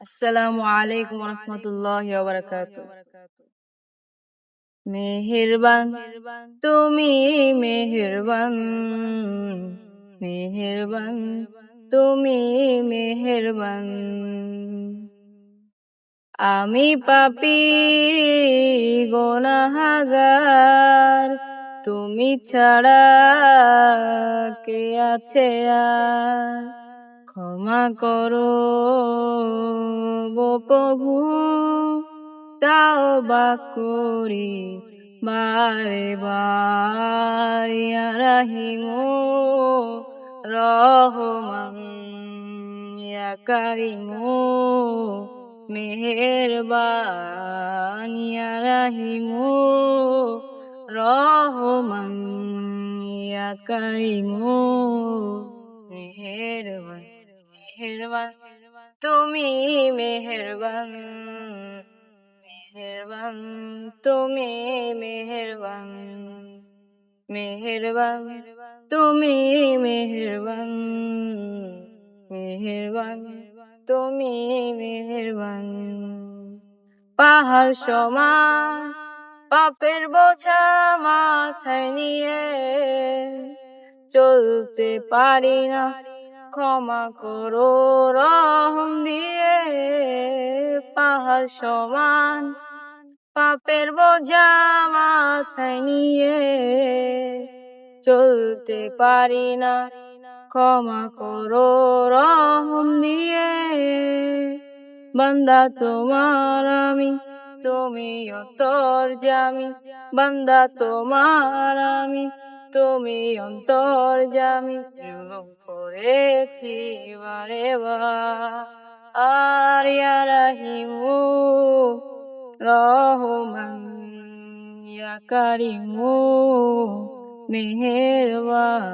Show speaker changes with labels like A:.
A: আসসালামু আলাইকুম রহমতুল্লাহ বারাকাত মেহেরবান তুমি মেহেরবান মেহেরবান তুমি মেহেরবান। আমি পাপি গোনাহাগার। তুমি ছাড়া কে আছে আর? ক্ষমা করো গো তাও বা করি বারে বারিয়া রাহিমো রহমান, ইয়া কারিমো মেহেরবান, ইয়া রাহিমো রহমান, ইয়া মেহেরবান, তুমি মেহেরবান মেহেরবান, তুমি মেহেরবান মেহেরবান, তুমি মেহেরবান মেহেরবান, তুমি মেহেরবান। পাহাড় সমান, পাপের বোঝা মাথায় নিয়ে চলতে পারি না। ক্ষমা করো, রহম দিয়ে পাহাড় সমান। পাপের বোঝা মাথায় নিয়ে চলতে পারি না। ক্ষমা করো, রহম দিয়ে বান্দা তোমার আমি, তুমি অন্তর জামি বান্দা তোমার আমি তুমি অন্তর জামি করেছি বারে আর রাহিমু রহমান ইয়া কারিমু মেহেরবান।